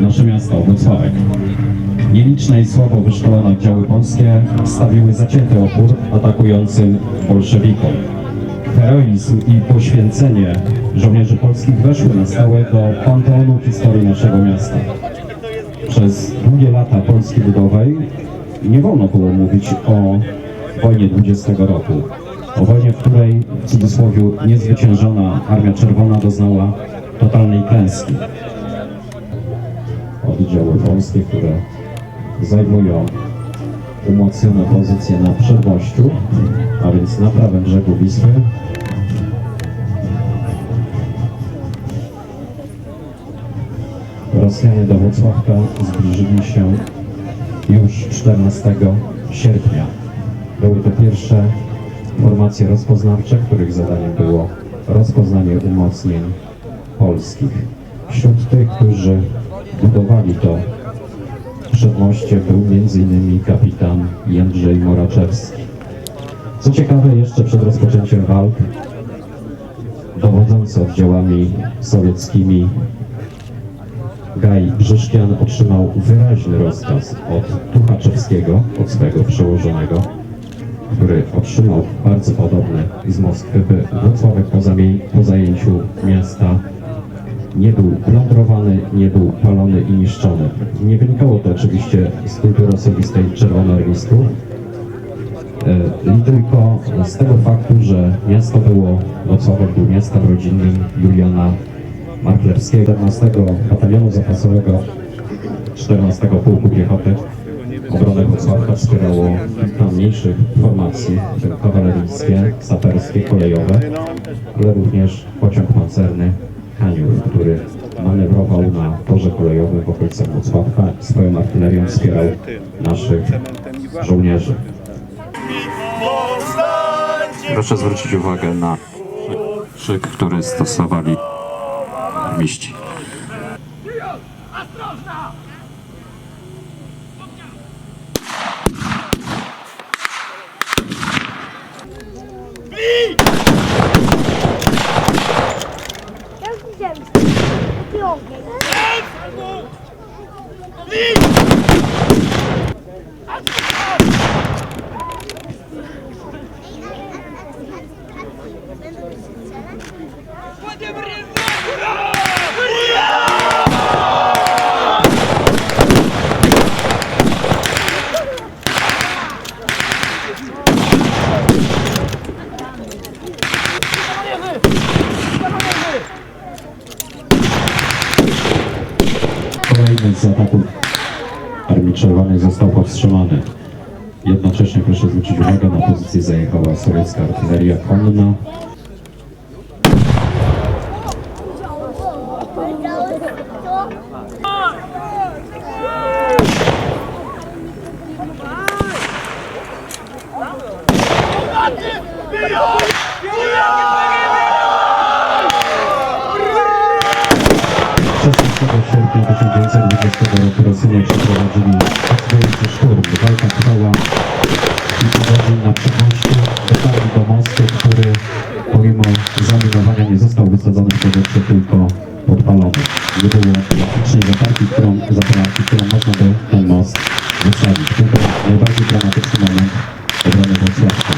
nasze miasto, Wrocławek. Nieliczne i słabo wyszkolone oddziały polskie stawiły zacięty opór atakującym bolszewikom. Heroizm i poświęcenie żołnierzy polskich weszły na stałe do panteonu historii naszego miasta. Przez długie lata Polski Ludowej nie wolno było mówić o wojnie 20 roku. O wojnie, w której w cudzysłowie niezwyciężona Armia Czerwona doznała totalnej klęski. Oddziały polskie, które zajmują umocnione pozycje na przedmościu, a więc na prawym brzegu Wisły. Rosjanie do Wrocławka zbliżyli się już 14 sierpnia. Były to pierwsze formacje rozpoznawcze, których zadaniem było rozpoznanie umocnień polskich. Wśród tych, którzy budowali to przedmoście był m.in. kapitan Jędrzej Moraczewski. Co ciekawe, jeszcze przed rozpoczęciem walk dowodzący oddziałami sowieckimi Gaj Brzyszkian otrzymał wyraźny rozkaz od Tuchaczewskiego, od swojego przełożonego, który otrzymał bardzo podobny z Moskwy, by Wrocławek po, po zajęciu miasta nie był plądrowany, nie był palony i niszczony. Nie wynikało to oczywiście z kultury osobistej czerwonoarmistów, e, i tylko z tego faktu, że miasto było, Wrocławek był miastem rodzinnym Juliana Marklewskiego, 14 Batalionu Zapasowego 14 Pułku Piechoty. Obronę Wrocławka wspierało kilka mniejszych formacji, kawaleryjskie, saperskie, kolejowe, ale również pociąg pancerny Haniów, który manewrował na torze kolejowym w okolicach Wrocławka i swoją artylerią wspierał naszych żołnierzy. Proszę zwrócić uwagę na szyk, który stosowali armiści. Jak mim! Sowiecka artyleria konna. sierpnia 1920 roku Rosjanie przeprowadzili oswoisty szturm. Walka trwała kilka godzin na przedmościu. Do mostu, który pomimo zaminowania nie został wysadzony w powietrze, tylko podpalony. Nie było praktycznie zaparki, którą, zaparki, którą można by ten most wysadzić. To był najbardziej dramatyczny moment obrony Wrocławka.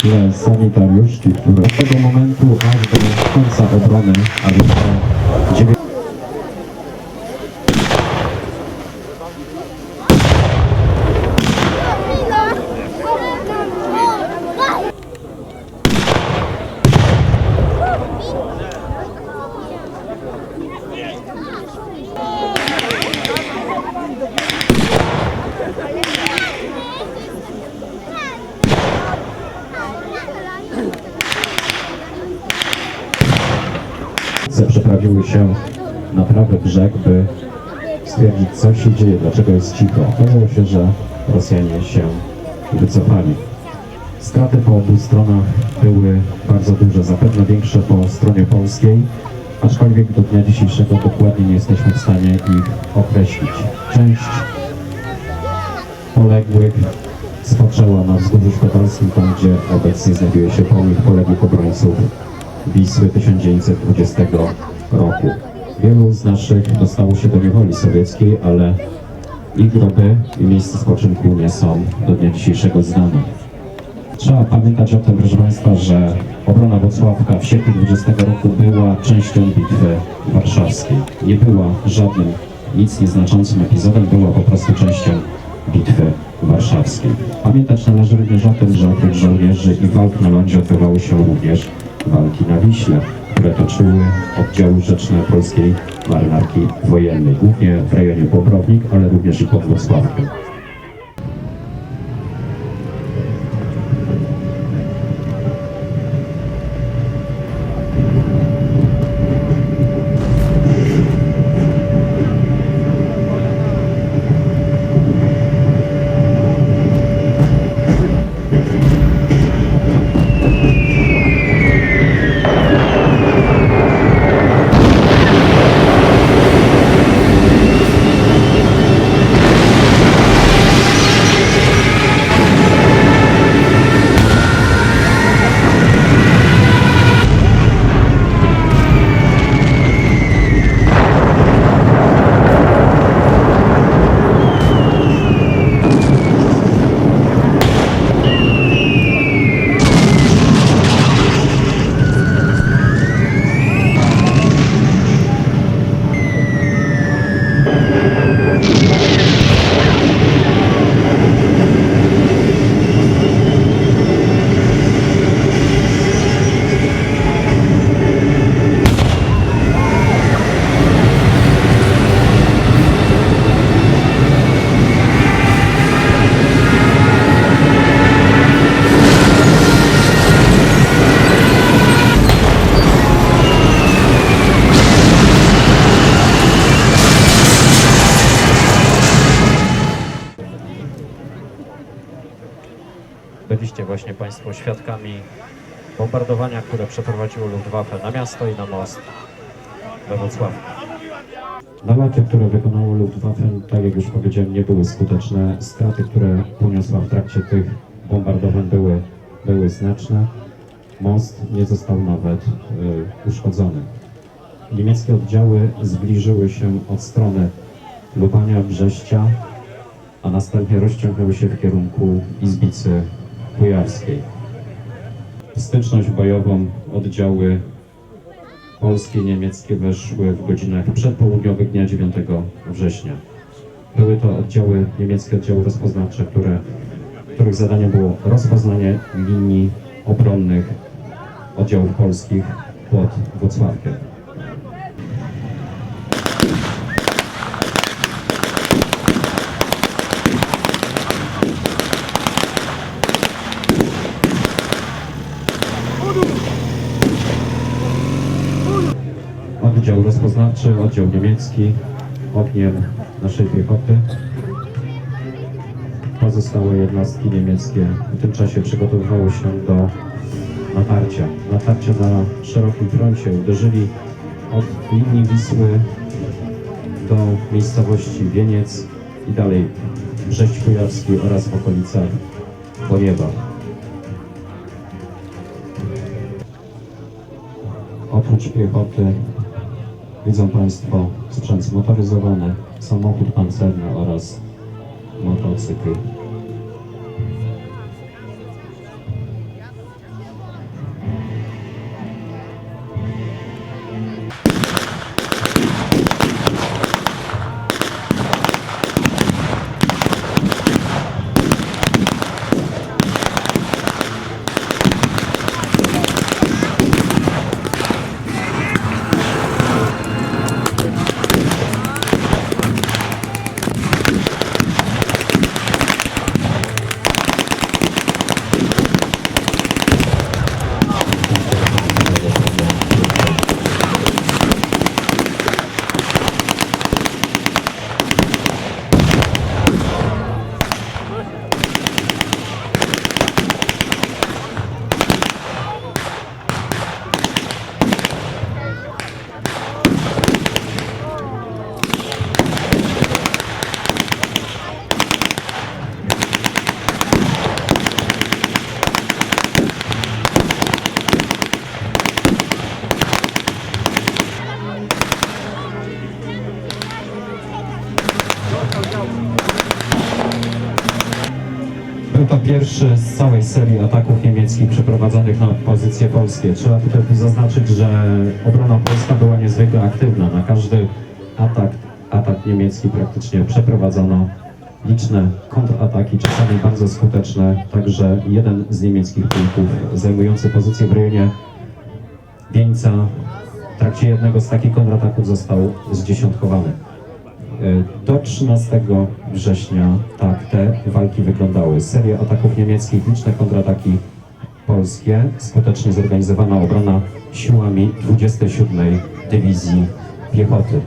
tle sanitariuszki, które od tego momentu aż do końca obrony, a więc do 9 przeprawiły się na prawy brzeg, by stwierdzić, co się dzieje, dlaczego jest cicho. Okazało się, że Rosjanie się wycofali. Straty po obu stronach były bardzo duże, zapewne większe po stronie polskiej, aczkolwiek do dnia dzisiejszego dokładnie nie jesteśmy w stanie ich określić. Część poległych spoczęła na wzgórzu szkotalskim, tam gdzie obecnie znajduje się pomnik poległych obrońców Wisły 1920 roku. Wielu z naszych dostało się do niewoli sowieckiej, ale ich groby i miejsca spoczynku nie są do dnia dzisiejszego znane. Trzeba pamiętać o tym, proszę Państwa, że obrona Wrocławka w sierpniu 20 roku była częścią bitwy warszawskiej. Nie była żadnym nic nieznaczącym epizodem, była po prostu częścią bitwy warszawskiej. Pamiętać należy również o tym, że oprócz żołnierzy i walk na lądzie odbywały się również walki na Wiśle, które toczyły oddziały rzeczne polskiej marynarki wojennej, głównie w rejonie Bobrownik, ale również i pod Wrocławkiem. Bombardowania, które przeprowadziło Luftwaffe na miasto i na most we Wrocławiu. Naloty, które wykonało Luftwaffe, tak jak już powiedziałem, nie były skuteczne. Straty, które poniosła w trakcie tych bombardowań były, były znaczne. Most nie został nawet y, uszkodzony. Niemieckie oddziały zbliżyły się od strony Lubania, Brześcia, a następnie rozciągnęły się w kierunku Izbicy Kujawskiej. Styczność bojową oddziały polskie i niemieckie weszły w godzinach przedpołudniowych dnia 9 września. Były to oddziały, niemieckie oddziały rozpoznawcze, które, których zadaniem było rozpoznanie linii obronnych oddziałów polskich pod Wrocławkiem. Oddział rozpoznawczy, oddział niemiecki, ogniem naszej piechoty. Pozostałe jednostki niemieckie w tym czasie przygotowywały się do natarcia. Natarcia na szerokim froncie uderzyli od linii Wisły do miejscowości Wieniec i dalej Brześć Kujawski oraz w okolicach. Oprócz piechoty widzą Państwo sprzęt zmotoryzowany, samochód pancerny oraz motocykl. Serii ataków niemieckich przeprowadzonych na pozycje polskie. Trzeba tutaj zaznaczyć, że obrona polska była niezwykle aktywna. Na każdy atak, atak niemiecki praktycznie przeprowadzono liczne kontrataki, czasami bardzo skuteczne. Także jeden z niemieckich pułków zajmujący pozycję w rejonie Wieńca w trakcie jednego z takich kontrataków został zdziesiątkowany. E, Do 13 września tak te walki wyglądały. Seria ataków niemieckich, liczne kontrataki polskie, skutecznie zorganizowana obrona siłami 27 Dywizji Piechoty.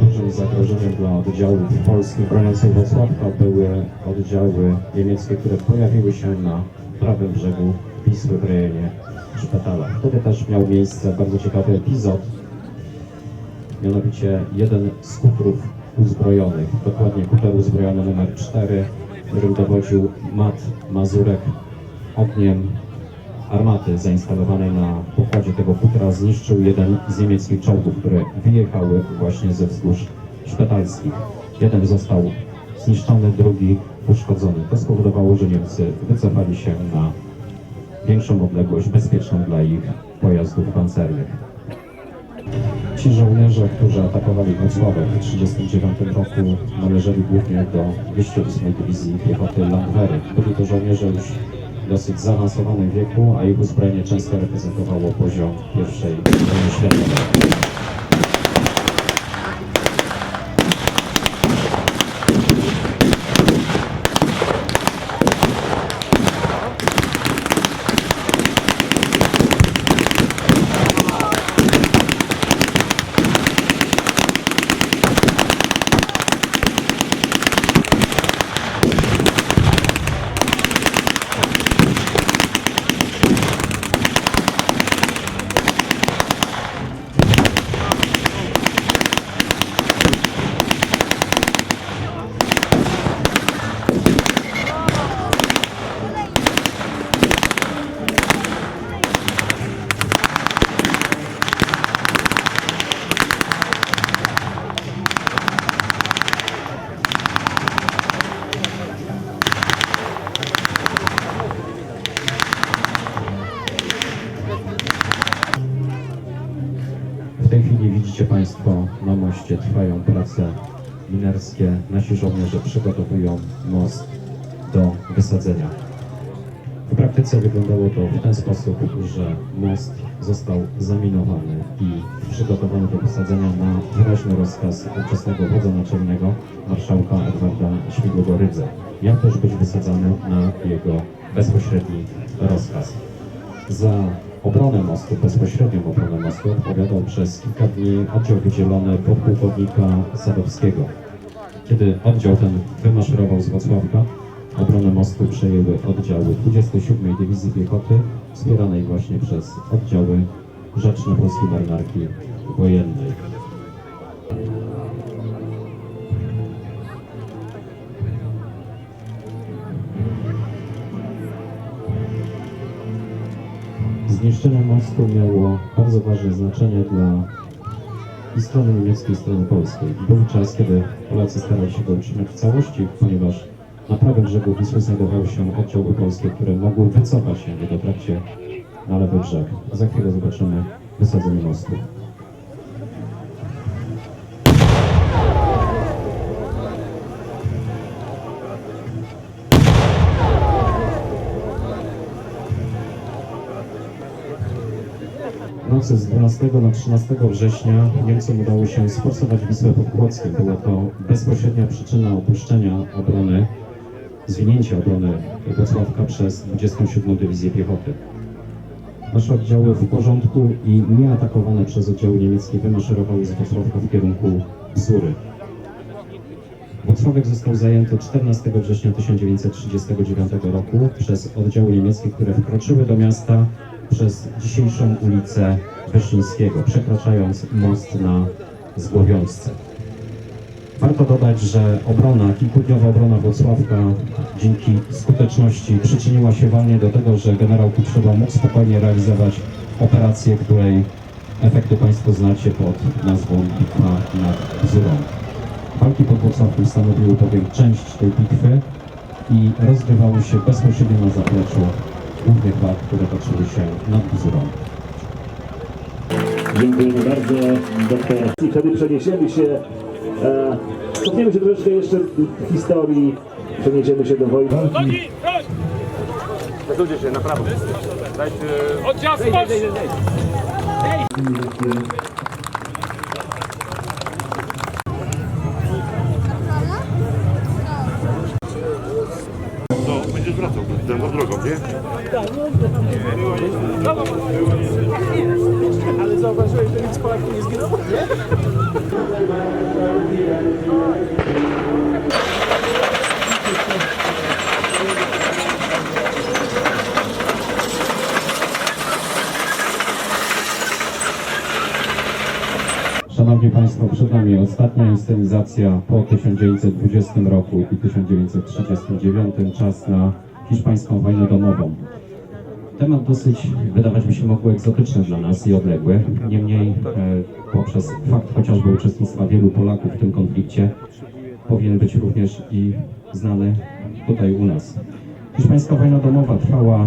Dużym zagrożeniem dla oddziałów polskich broniących Wrocławka były oddziały niemieckie, które pojawiły się na prawym brzegu Wisły w rejonie szpitala. Wtedy też miał miejsce bardzo ciekawy epizod, mianowicie jeden z kutrów uzbrojonych, dokładnie kuter uzbrojony numer 4, którym dowodził Mat Mazurek ogniem armaty zainstalowanej na pokładzie tego kutra zniszczył jeden z niemieckich czołgów, które wyjechały właśnie ze wzgórz szpetalskich. Jeden został zniszczony, drugi uszkodzony. To spowodowało, że Niemcy wycofali się na większą odległość, bezpieczną dla ich pojazdów pancernych. Ci żołnierze, którzy atakowali Wrocławek w 1939 roku, należeli głównie do 208 Dywizji Piechoty Landwery. Byli to żołnierze już dosyć zaawansowanym wieku, a ich uzbrojenie często reprezentowało poziom I wojny światowej. W tej chwili widzicie Państwo na moście trwają prace minerskie. Nasi żołnierze przygotowują most do wysadzenia. W praktyce wyglądało to w ten sposób, że most został zaminowany i przygotowany do wysadzenia na wyraźny rozkaz ówczesnego wodza naczelnego marszałka Edwarda Śmigłego Rydze. Miał też być wysadzany na jego bezpośredni rozkaz. Za obronę mostu, bezpośrednią obronę mostu odpowiadał przez kilka dni oddział wydzielony podpułkownika Sadowskiego. Kiedy oddział ten wymaszerował z Wrocławka, obronę mostu przejęły oddziały 27 Dywizji Piechoty, wspieranej właśnie przez oddziały Rzeczne Polskiej Marynarki Wojennej. Zniszczenie mostu miało bardzo ważne znaczenie dla i strony niemieckiej, i strony polskiej. Był czas, kiedy Polacy starali się go utrzymać w całości, ponieważ na prawym brzegu Wisły znajdowały się oddziały polskie, które mogły wycofać się w trakcie na lewy brzeg. Za chwilę zobaczymy wysadzenie mostu. Nocy z 12 na 13 września Niemcom udało się sforsować Wisłę pod Płockiem. Była to bezpośrednia przyczyna opuszczenia obrony, zwinięcia obrony Wrocławka przez 27 Dywizję Piechoty. Nasze oddziały w porządku i nieatakowane przez oddziały niemieckie wymaszerowały z Wrocławka w kierunku Bzury. Wrocławek został zajęty 14 września 1939 roku przez oddziały niemieckie, które wkroczyły do miasta przez dzisiejszą ulicę Wyszyńskiego, przekraczając most na Zgłowiązce. Warto dodać, że obrona, kilkudniowa obrona Wrocławka dzięki skuteczności przyczyniła się walnie do tego, że generał Kutrzyba mógł spokojnie realizować operację, której efekty Państwo znacie pod nazwą Bitwa nad Bzurą. Walki pod Wrocławiem stanowiły bowiem część tej bitwy i rozgrywały się bezpośrednio na zapleczu głównych walk, które toczyły się nad Wizurą. Dziękujemy bardzo, doktor. I wtedy przeniesiemy się, e, cofniemy się troszeczkę jeszcze w historii, przeniesiemy się do wojny. Oddział spocznij! Będziesz wracał daną drogą, nie? Szanowni Państwo, przed nami ostatnia inscenizacja po 1920 roku i 1939, czas na hiszpańską wojnę domową. Temat dosyć, wydawać by się mogło, egzotyczny dla nas i odległy. Niemniej e, poprzez fakt chociażby uczestnictwa wielu Polaków w tym konflikcie powinien być również i znany tutaj u nas. Hiszpańska wojna domowa trwała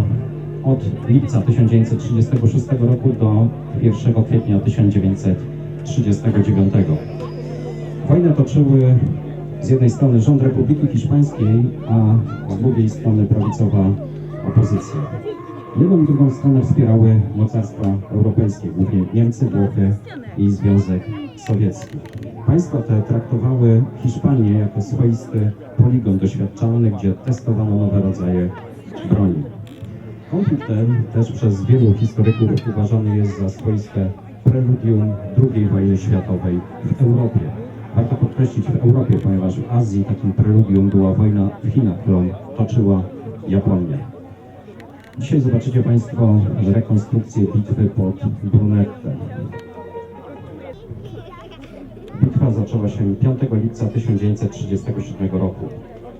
od lipca 1936 roku do 1 kwietnia 1939. Wojnę toczyły z jednej strony rząd Republiki Hiszpańskiej, a z drugiej strony prawicowa opozycja. Jedną i drugą stronę wspierały mocarstwa europejskie, głównie Niemcy, Włochy i Związek Sowiecki. Państwa te traktowały Hiszpanię jako swoisty poligon doświadczalny, gdzie testowano nowe rodzaje broni. Konflikt ten też przez wielu historyków uważany jest za swoiste preludium II wojny światowej w Europie. Warto podkreślić w Europie, ponieważ w Azji takim preludium była wojna w Chinach, którą toczyła Japonia. Dzisiaj zobaczycie Państwo rekonstrukcję bitwy pod Brunette. Bitwa zaczęła się 5 lipca 1937 roku.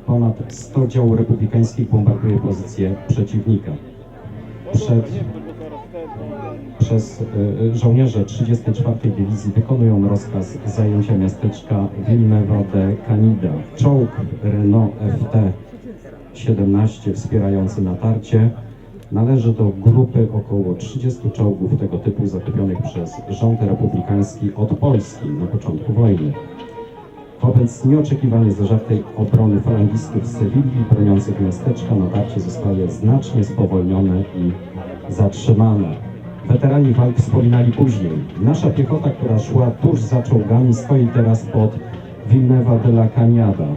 Ponad 100 dział republikańskich bombarduje pozycje przeciwnika. Przed, przez y, żołnierze 34. Dywizji wykonują rozkaz zajęcia miasteczka Villeneuve de Canida. Czołg Renault FT-17 wspierający natarcie należy do grupy około 30 czołgów tego typu zakupionych przez rząd republikański od Polski na początku wojny. Wobec nieoczekiwanie zażartej obrony falangistów z Sewilli broniących miasteczka natarcie zostaje znacznie spowolnione i zatrzymane. Weterani walk wspominali później. Nasza piechota, która szła tuż za czołgami, stoi teraz pod Villeneuve de la Cañada.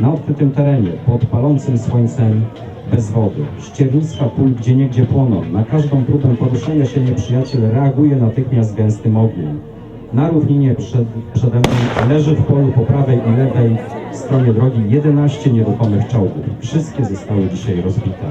Na odkrytym terenie, pod palącym słońcem, bez wody. Ścierniska pól gdzieniegdzie płoną. Na każdą próbę poruszenia się nieprzyjaciel reaguje natychmiast gęstym ogniem. Na równinie przed, przede mną leży w polu po prawej i lewej stronie drogi 11 nieruchomych czołgów. Wszystkie zostały dzisiaj rozbite.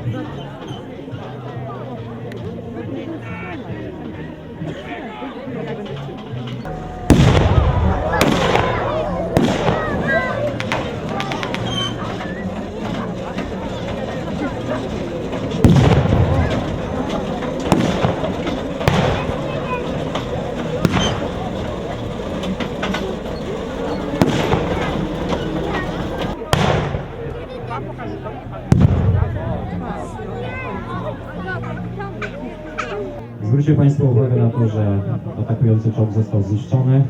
Zwróćcie Państwo uwagę na to, że atakujący czołg został zniszczony.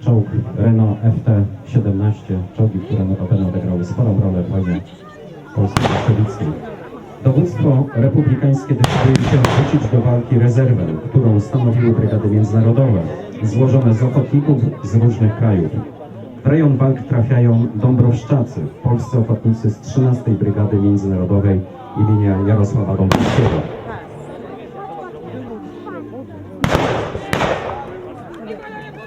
Czołg Renault FT-17, czołgi, które notabene odegrały sporą rolę w wojnie polsko-bolszewickiej. Dowództwo republikańskie decyduje się wrzucić do walki rezerwę, którą stanowiły brygady międzynarodowe, złożone z ochotników z różnych krajów. W rejon walk trafiają Dąbrowszczacy, polscy ochotnicy z 13 Brygady Międzynarodowej imienia Jarosława Dąbrowskiego. Po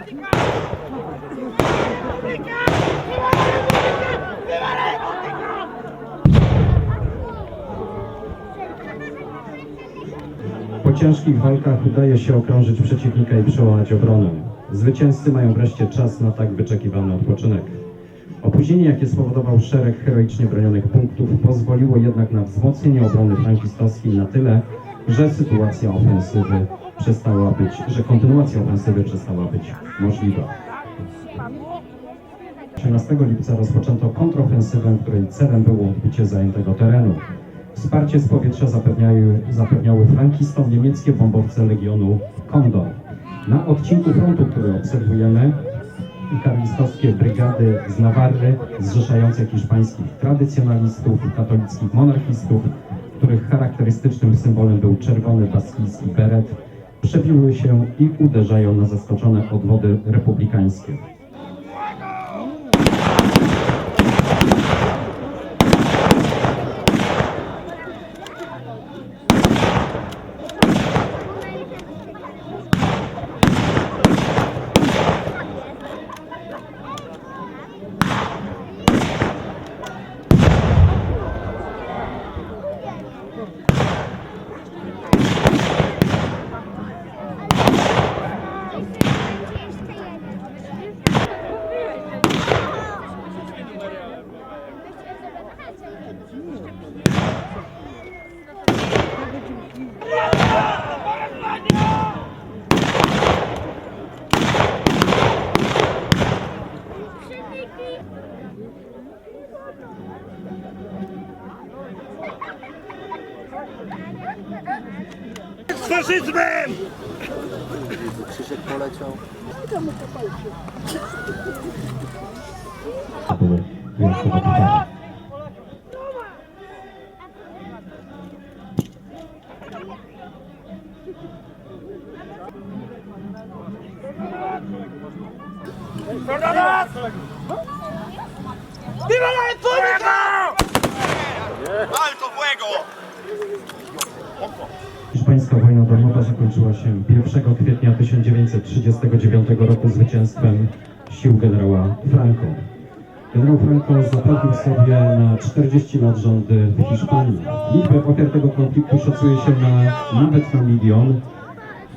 ciężkich walkach udaje się okrążyć przeciwnika i przełamać obronę. Zwycięzcy mają wreszcie czas na tak wyczekiwany odpoczynek. Opóźnienie, jakie spowodował szereg heroicznie bronionych punktów, pozwoliło jednak na wzmocnienie obrony frankistowskiej na tyle, że sytuacja ofensywy przestała być, że kontynuacja ofensywy przestała być możliwa. 18 lipca rozpoczęto kontrofensywę, której celem było odbicie zajętego terenu. Wsparcie z powietrza zapewniały, zapewniały frankistom niemieckie bombowce Legionu Kondor. Na odcinku frontu, który obserwujemy, karlistowskie brygady z Nawarry, zrzeszające hiszpańskich tradycjonalistów, katolickich monarchistów, których charakterystycznym symbolem był czerwony baskijski beret, przebiły się i uderzają na zaskoczone odwody republikańskie. To były wyjątkowe pytania. Hiszpańska wojna domowa zakończyła się 1 kwietnia 1939 roku zwycięstwem sił generała Franco. Generał Franco zapewnił sobie na 40 lat rządy w Hiszpanii. Liczbę ofiar tego konfliktu szacuje się na nawet na milion.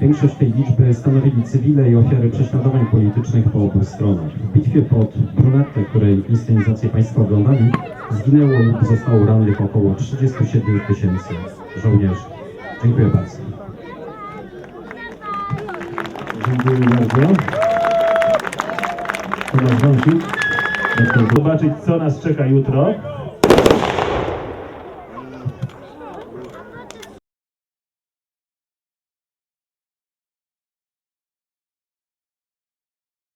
Większość tej liczby stanowili cywile i ofiary prześladowań politycznych po obu stronach. W bitwie pod Brunetę, której inscenizację Państwo oglądali, zginęło lub zostało rannych około 37 tysięcy żołnierzy. Dziękuję bardzo. Dziękuję bardzo. Tomasz Wąsik. Zobaczyć, co nas czeka jutro.